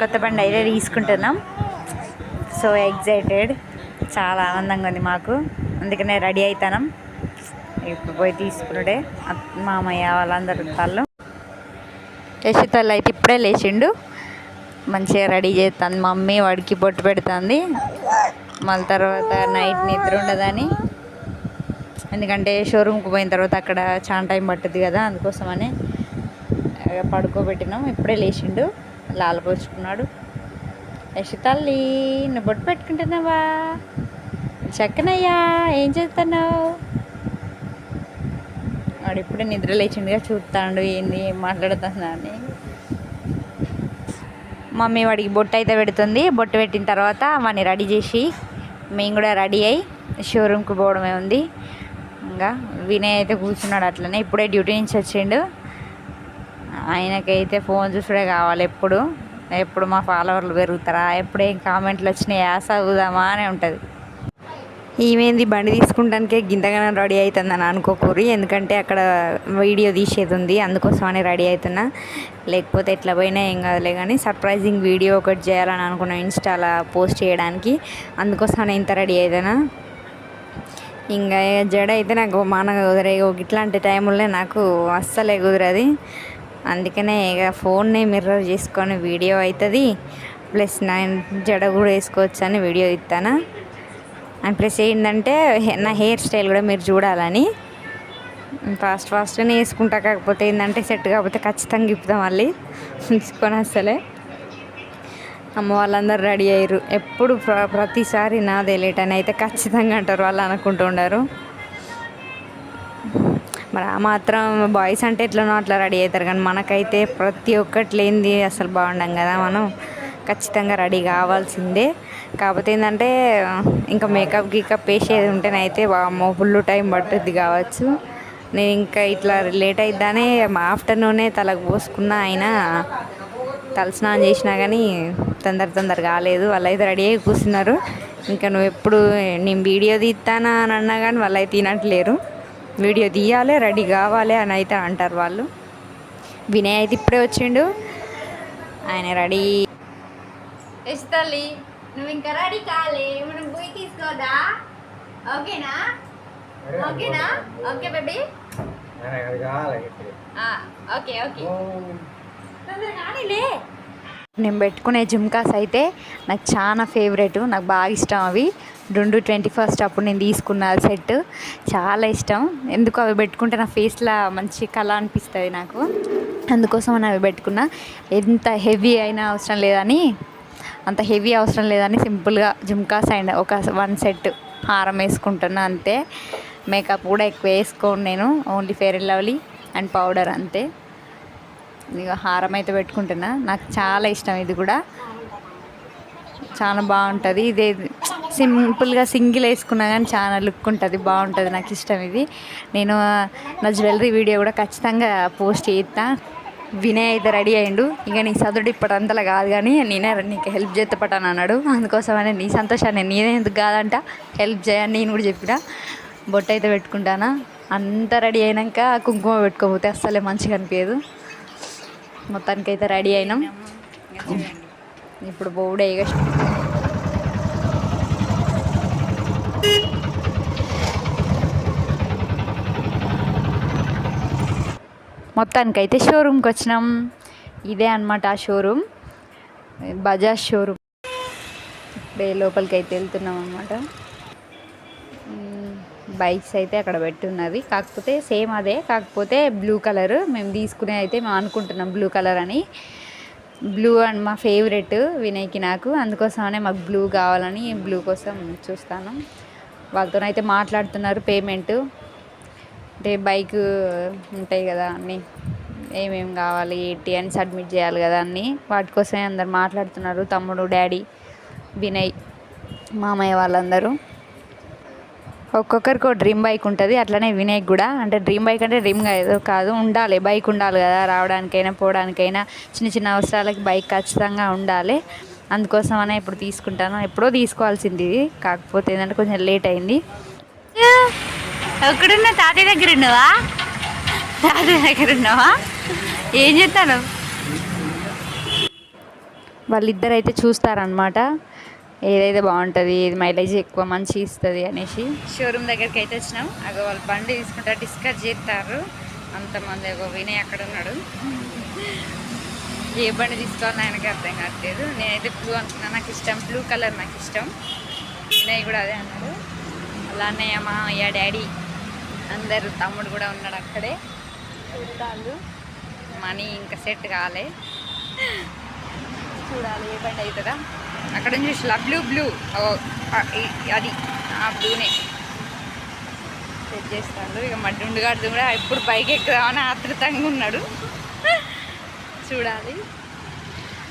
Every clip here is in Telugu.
కొత్త బండి అయితే తీసుకుంటున్నాం. సో ఎగ్జైటెడ్ చాలా ఆనందంగా ఉంది మాకు. అందుకనే రెడీ అవుతాను ఇప్పుడు పోయి తీసుకున్నాడే మామయ్య వాళ్ళందరూ వాళ్ళు. యశితల్ అయితే ఇప్పుడే లేచిండు. మంచిగా రెడీ చేస్తాను మమ్మీ వాడికి బొట్టు పెడుతుంది. మళ్ళీ తర్వాత నైట్ నిద్ర ఉండదని. ఎందుకంటే షోరూమ్కి పోయిన తర్వాత అక్కడ చాలా టైం పట్టుద్ది కదా అందుకోసమని. పడుకోబెట్టినాం. ఇప్పుడే లేచిండు. లాలపోసుకున్నాడు యశ తల్లి నువ్వు బొట్టు పెట్టుకుంటున్నావా? చక్కనయ్యా ఏం చేస్తున్నావు? వాడు ఇప్పుడే నిద్ర లేచిండుగా చూస్తాడు ఏంది ఏం మాట్లాడుతున్నా అని. మమ్మీ వాడికి బొట్టు అయితే పెడుతుంది. బొట్టు పెట్టిన తర్వాత వాడిని రెడీ చేసి మేము కూడా రెడీ అయ్యి షోరూమ్కి పోవడమే ఉంది. ఇంకా వినయ్ అయితే కూర్చున్నాడు అట్లనే. ఇప్పుడే డ్యూటీ నుంచి వచ్చిండు. ఆయనకైతే ఫోన్ చూసుడే కావాలి ఎప్పుడు. ఎప్పుడు మా ఫాలోవర్లు పెరుగుతారా? ఎప్పుడు ఏం కామెంట్లు వచ్చినాయి? యాస అవుదామా అని ఉంటుంది. ఈమెంది బండి తీసుకుంటానికే గింతగానం రెడీ అవుతుందని అనుకోకూరి. ఎందుకంటే అక్కడ వీడియో తీసేది ఉంది. అందుకోసమని రెడీ అవుతున్నా లేకపోతే ఎట్లా పోయినా ఏం కాదులే కానీ సర్ప్రైజింగ్ వీడియో ఒకటి చేయాలని అనుకున్నాను ఇన్స్టాలో పోస్ట్ చేయడానికి. అందుకోసమని ఇంత రెడీ అవుతానా ఇంకా జడ అయితే నాకు మానగా కుదరే ఇట్లాంటి టైంలో నాకు అస్సలే కుదరది. అందుకనే ఇక ఫోన్ని మిర్రర్ చేసుకొని వీడియో అవుతుంది. ప్లస్ నా జడ కూడా వేసుకోవచ్చు అని వీడియో ఇస్తాను అండ్ ప్లస్ ఏంటంటే నా హెయిర్ స్టైల్ కూడా మీరు చూడాలని. ఫాస్ట్ ఫాస్ట్గానే వేసుకుంటా కాకపోతే ఏంటంటే సెట్ కాకపోతే ఖచ్చితంగా ఇప్పుతాం మళ్ళీ. తీసుకొని అసలే అమ్మ వాళ్ళందరూ రెడీ అయ్యారు. ఎప్పుడు ప్ర ప్రతిసారి నాదే లేట్ అని అయితే ఖచ్చితంగా అంటారు వాళ్ళు అనుకుంటూ ఉండరు. మరి ఆ మాత్రం బాయ్స్ అంటే ఎట్లనో అట్లా రెడీ అవుతారు. కానీ మనకైతే ప్రతి ఒక్కటి లేనిది అసలు బాగుండం కదా మనం. ఖచ్చితంగా రెడీ కావాల్సిందే. కాకపోతే ఏంటంటే ఇంకా మేకప్ గీకప్ వేసేది ఉంటేనైతే వామ్మో ఫుల్ టైం పట్టుద్ది కావచ్చు. నేను ఇంకా ఇట్లా లేట్ అయిద్దానే మా ఆఫ్టర్నూనే తలకు పోసుకున్నా అయినా తలస్నానం చేసినా కానీ తొందర తొందర కాలేదు. వాళ్ళు అయితే రెడీ అయ్యి కూర్చున్నారు. ఇంకా నువ్వు ఎప్పుడు నేను వీడియో తీస్తానా అని అన్నా కానీ వాళ్ళు అయితే తినట్లేరు. వీడియో తీయాలి రెడీ కావాలి అని అయితే అంటారు వాళ్ళు. వినయ్ అయితే ఇప్పుడే వచ్చిండు. ఆయన రెడీ. తల్లి నువ్వు ఇంకా రెడీ కాలే మనం పోయి తీసుకోదా? ఓకేనా? ఓకేనా? Okay baby. Okay okay. నేను పెట్టుకునే జుమ్కాస్ అయితే నాకు చాలా ఫేవరెట్ నాకు బాగా ఇష్టం అవి. రెండు ట్వంటీ ఫస్ట్ అప్పుడు నేను తీసుకున్న సెట్ చాలా ఇష్టం. ఎందుకు అవి పెట్టుకుంటే నా ఫేస్లో మంచి కళ అనిపిస్తుంది నాకు. అందుకోసం అని అవి పెట్టుకున్నా. ఎంత హెవీ అయినా అవసరం లేదని అంత హెవీ అవసరం లేదని సింపుల్గా జుమ్కాస్ అండ్ ఒక వన్ సెట్ హారం వేసుకుంటున్నా అంతే. మేకప్ కూడా ఎక్కువ వేసుకోను నేను. Only Fair and Lovely and powder అంతే. ఇక హారం అయితే పెట్టుకుంటున్నా. నాకు చాలా ఇష్టం ఇది కూడా. చాలా బాగుంటుంది. ఇదే సింపుల్గా సింగిల్ వేసుకున్నా కానీ చాలా లుక్ ఉంటుంది బాగుంటుంది నాకు ఇష్టం ఇది. నేను నా జ్యువెలరీ వీడియో కూడా ఖచ్చితంగా పోస్ట్ చేస్తా. వినయ్ అయితే రెడీ అయ్యిండు ఇక నీ చదువుడు ఇప్పటంతలా అంతలా కాదు కానీ నేనే నీకు హెల్ప్ చేస్తపటాను అన్నాడు. అందుకోసమనే నీ సంతోషాన్ని నేనే ఎందుకు కాదంట హెల్ప్ చేయని నేను కూడా చెప్పిన. బొట్టు అయితే పెట్టుకుంటానా. అంతా రెడీ అయినాక కుంకుమ పెట్టుకోకపోతే అస్సలే మంచిగా అనిపించదు మొత్తానికి అయితే రెడీ అయినాం. ఇప్పుడు బోడే ఇక. మొత్తానికి అయితే షోరూమ్కి వచ్చినాం. ఇదే అనమాట ఆ షోరూమ్ బజాజ్ షోరూమ్ ఇప్పుడే లోపలికి అయితే వెళ్తున్నాం అనమాట బైక్స్ అయితే అక్కడ పెట్టున్నది. కాకపోతే సేమ్ అదే. కాకపోతే బ్లూ కలర్ మేము తీసుకునే అయితే మేము అనుకుంటున్నాం బ్లూ కలర్ అని. బ్లూ అండ్ మా ఫేవరెట్ వినయ్కి నాకు. అందుకోసమనే మాకు బ్లూ కావాలని బ్లూ కోసం చూస్తాను. వాళ్ళతోనైతే మాట్లాడుతున్నారు పేమెంట్ అంటే బైక్ ఉంటాయి కదా అన్నీ. ఏమేమి కావాలి ఏంటి అని సబ్మిట్ చేయాలి కదా అన్నీ. వాటి కోసమే అందరు మాట్లాడుతున్నారు. తమ్ముడు డాడీ వినయ్ మామయ్య వాళ్ళందరూ. ఒక్కొక్కరికి ఒక డ్రీమ్ బైక్ ఉంటుంది. అట్లనే వినయ్ కూడా. అంటే డ్రీమ్ బైక్ అంటే డ్రీమ్ ఏదో కాదు. ఉండాలి. బైక్ ఉండాలి కదా. రావడానికైనా పోవడానికైనా చిన్న చిన్న అవసరాలకి బైక్ ఖచ్చితంగా ఉండాలి. అందుకోసమనే ఇప్పుడు తీసుకుంటాను. ఎప్పుడో తీసుకోవాల్సింది ఇది. కాకపోతే ఏంటంటే కొంచెం లేట్ అయింది. ఎక్కడున్నా తాతయ్య దగ్గర ఉన్నావా? తాతయ్య దగ్గర ఉన్నావా? ఏం చేస్తాను? వాళ్ళిద్దరు అయితే చూస్తారనమాట ఏదైతే బాగుంటుంది ఏది మైలేజ్ ఎక్కువ మంచి ఇస్తుంది అనేసి. షోరూమ్ దగ్గరికి అయితే వచ్చినాం. అగో వాళ్ళు బండి తీసుకుంటా డిస్కస్ చేస్తారు. అంతమంది అగో వినయ్ అక్కడ ఉన్నాడు. ఏ బండి తీసుకోవాలని ఆయనకి అర్థం కావట్లేదు. నేనైతే బ్లూ అనుకున్నా. నాకు ఇష్టం. బ్లూ కలర్ నాకు ఇష్టం. వినయ్ కూడా అదే అన్నాడు. అలా అన్నయ్య మా అయ్య డాడీ అందరు తమ్ముడు కూడా ఉన్నాడు అక్కడే. చూడాలు మనీ ఇంకా సెట్ కాలే. చూడాలి ఏ బండి అవుతుందా అక్కడ నుంచి చూసి బ్లూ బ్లూ. అది ఆ బ్లూనే. సెట్ చేస్తాడు. ఇక మా డుండుగాడు కూడా ఎప్పుడు పైకి ఎక్కుదామని ఆతృతంగా ఉన్నాడు. చూడాలి.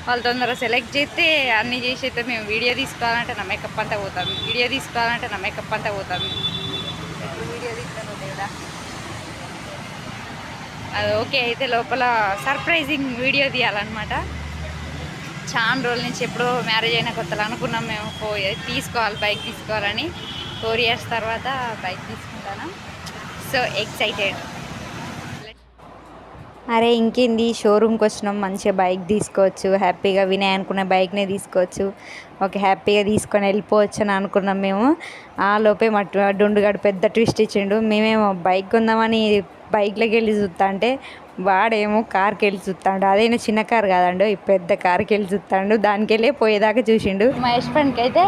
వాళ్ళు తొందరగా సెలెక్ట్ చేస్తే అన్నీ చేసి అయితే మేము వీడియో తీసుకోవాలంటే నా మేకప్ అంతా పోతాం. వీడియో తీసుకోవాలంటే నా మేకప్ అంతా పోతాం ఎప్పుడు వీడియో తీస్తాను లేదా అది ఓకే అయితే లోపల సర్ప్రైజింగ్ వీడియో తీయాలన్నమాట. చాలా రోజుల నుంచి ఎప్పుడో మ్యారేజ్ అయిన కొత్తలు అనుకున్నాం మేము పోయి తీసుకోవాలి బైక్ తీసుకోవాలని. ఫోర్ ఇయర్స్ తర్వాత బైక్ తీసుకుంటాను. So excited. అరే ఇంకేంది? షోరూమ్కి వచ్చినాం మంచిగా బైక్ తీసుకోవచ్చు హ్యాపీగా వినయ్ అనుకున్న బైక్నే తీసుకోవచ్చు. ఓకే హ్యాపీగా తీసుకొని వెళ్ళిపోవచ్చు అని అనుకున్నాం మేము. ఆ లోపే మా డొండుగాడు పెద్ద ట్విస్ట్ ఇచ్చిండు. మేమేమో బైక్ కొందామని బైక్లోకి వెళ్ళి చూస్తా అంటే వాడేమో కార్కి వెళ్ళి చూస్తాడు. అదైనా చిన్న కార్ కాదండి ఈ పెద్ద కార్కి వెళ్ళి చూస్తాడు. దానికి వెళ్ళి పోయేదాకా చూసిండు. మా యశ్వంత్కి అయితే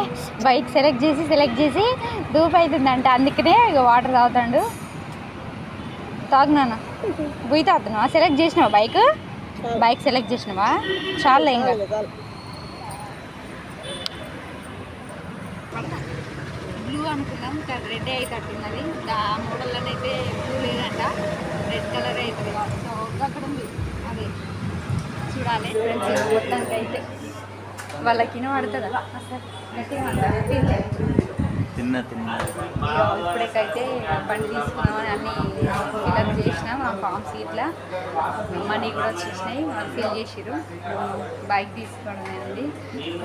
బైక్ సెలెక్ట్ చేసి సెలెక్ట్ చేసి దూపు అవుతుందంట అందుకనే ఇక వాటర్ తాగుతాడు. తాగునానా గుయ్యి తాగుతున్నావా? సెలెక్ట్ చేసినావా బైక్? బైక్ సెలెక్ట్ చేసినావా? చాలా ఇంకా బ్లూ అనుకున్నాం కానీ రెడ్ అయితే అట్టున్నది ఆ మోడల్లోనే అయితే బ్లూ లేదంట రెడ్ కలర్ అవుతుంది సో అక్కడ ఉంది. అది చూడాలి ఫ్రెండ్స్ మొత్తానికి అయితే వాళ్ళకి పడుతుందా అసలు గట్టిగా తిన్నా తిన్నా. ఇప్పటికైతే బండి తీసుకున్నామని అన్ని ఫిల్అప్ చేసినాం ఆ ఫామ్ సీట్ల. మనీ కూడా వచ్చేసినాయి వాళ్ళు ఫిల్ చేసిరు బైక్ తీసుకోవడం అండి.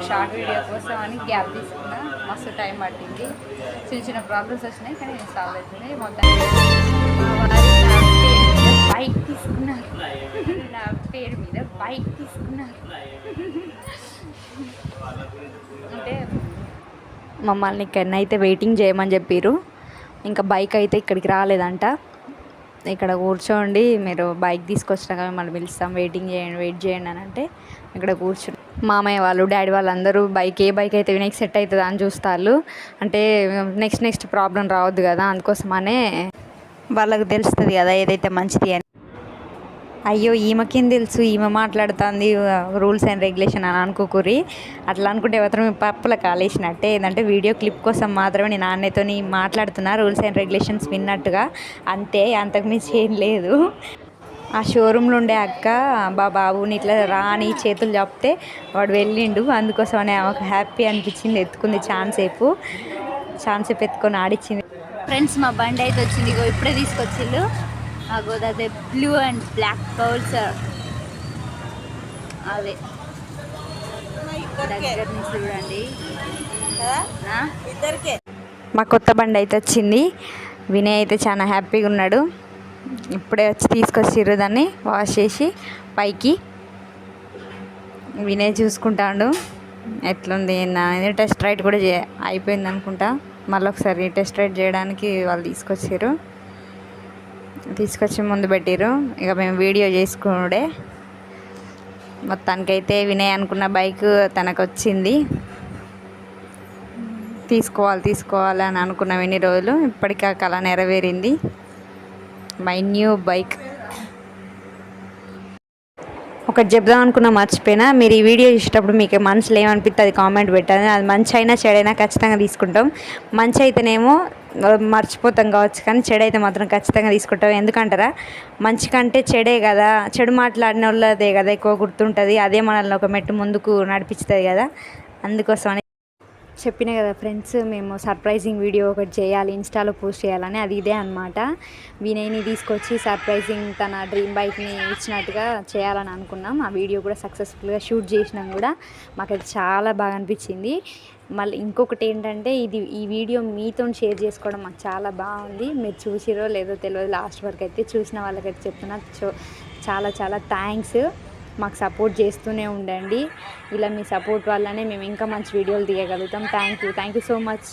షార్ట్ వీడియో కోసం అని గ్యాప్ తీసుకున్నా. మస్తు టైం పట్టింది. చిన్న చిన్న ప్రాబ్లమ్స్ వచ్చినాయి కానీ సాల్వ్ అవుతున్నాయి మొత్తం బైక్ తీసుకున్నారు. నా పేరు మీద బైక్ తీసుకున్నారు అంటే మమ్మల్ని ఇక్కడనైతే వెయిటింగ్ చేయమని చెప్పారు ఇంకా బైక్ అయితే ఇక్కడికి రాలేదంట. ఇక్కడ కూర్చోండి మీరు బైక్ తీసుకొచ్చినాక మిమ్మల్ని పిలుస్తాం. వెయిటింగ్ చేయండి వెయిట్ చేయండి అని అంటే ఇక్కడ కూర్చుని మామయ్య వాళ్ళు డాడీ వాళ్ళందరూ బైక్ ఏ బైక్ అయితే వినయ్ సెట్ అవుతుందా అని చూస్తారు. అంటే నెక్స్ట్ నెక్స్ట్ ప్రాబ్లం రావద్దు కదా అందుకోసమనే వాళ్ళకి తెలుస్తుంది కదా ఏదైతే మంచిది అని. అయ్యో ఈమెకేం తెలుసు? ఈమె మాట్లాడుతుంది రూల్స్ అండ్ రెగ్యులేషన్ అని అనుకోకూరి. అట్లా అనుకుంటే మాత్రం పప్పుల కాలేసినట్టే. ఏంటంటే వీడియో క్లిప్ కోసం మాత్రమే నేను నాన్నతో మాట్లాడుతున్నా రూల్స్ అండ్ రెగ్యులేషన్స్ విన్నట్టుగా. అంతే అంతకుమించి ఏం లేదు. ఆ షోరూంలో ఉండే అక్క బా బాబుని ఇట్లా రాని చేతులు చెప్తే వాడు వెళ్ళిండు. అందుకోసమనే ఆమెకు హ్యాపీ అనిపించింది ఎత్తుకుంది ఛాన్స్ సేపు ఛాన్స్ సేపు ఎత్తుకొని ఆడిచ్చింది. ఫ్రెండ్స్ మా బండి అయితే వచ్చింది ఇగో ఇప్పుడే తీసుకొచ్చిండు అగో అదే బ్లూ అండ్ బ్లాక్ కౌల్స్ అదే దగ్గర నుంచి చూడండి? ఇద్దరికే. మా కొత్త బండి అయితే వచ్చింది. వినయ్ అయితే చాలా హ్యాపీగా ఉన్నాడు. ఇప్పుడే వచ్చి తీసుకొచ్చిర్రు దాన్ని వాష్ చేసి పైకి. వినయ్ చూసుకుంటాడు. ఎట్లుంది ఏందా అనేది టెస్ట్ రైడ్ కూడా చే అయిపోయింది అనుకుంటా. మళ్ళీ ఒకసారి టెస్ట్ రైడ్ చేయడానికి వాళ్ళు తీసుకొచ్చారు తీసుకొచ్చి ముందు పెట్టిరు ఇక మేము వీడియో చేసుకునుడే. మొత్తానికైతే వినయ్ అనుకున్న బైక్ తనకు వచ్చింది తీసుకోవాలి తీసుకోవాలి అని అనుకున్నాం ఎన్ని రోజులు. ఇప్పటికీ ఆ కళ నెరవేరింది. మై న్యూ బైక్ ఒకటి చెప్దాం అనుకున్నా మర్చిపోయినా. మీరు ఈ వీడియో చూసేటప్పుడు మీకు మనసులో ఏమనిపిస్తుంది అది కామెంట్ పెట్టాలి అది మంచి అయినా చెడైనా ఖచ్చితంగా తీసుకుంటాం. మంచి అయితేనేమో మర్చిపోతాం కావచ్చు కానీ చెడు అయితే మాత్రం ఖచ్చితంగా తీసుకుంటాం. ఎందుకంటారా? మంచి కంటే చెడే కదా. చెడు మాట్లాడిన వాళ్ళదే కదా ఎక్కువ గుర్తుంటుంది. అదే మనల్ని ఒక మెట్టు ముందుకు నడిపిస్తుంది కదా. అందుకోసం చెప్పిన కదా ఫ్రెండ్స్ మేము సర్ప్రైజింగ్ వీడియో ఒకటి చేయాలి ఇన్స్టాలో పోస్ట్ చేయాలని అది ఇదే అనమాట వినయ్ని తీసుకొచ్చి సర్ప్రైజింగ్ తన డ్రీమ్ బైక్ని ఇచ్చినట్టుగా చేయాలని అనుకున్నాం. ఆ వీడియో కూడా సక్సెస్ఫుల్గా షూట్ చేసినాం కూడా. మాకు చాలా బాగా అనిపించింది. మళ్ళీ ఇంకొకటి ఏంటంటే ఇది ఈ వీడియో మీతో షేర్ చేసుకోవడం మాకు చాలా బాగుంది. మీరు చూసిరో లేదో తెలియదు లాస్ట్ వరకు అయితే చూసిన వాళ్ళకైతే చెప్తున్నా. చో చాలా చాలా థ్యాంక్స్ మాకు సపోర్ట్ చేస్తూనే ఉండండి. ఇలా మీ సపోర్ట్ వల్లనే మేము ఇంకా మంచి వీడియోలు తీయగలుగుతాం. Thank you thank you so much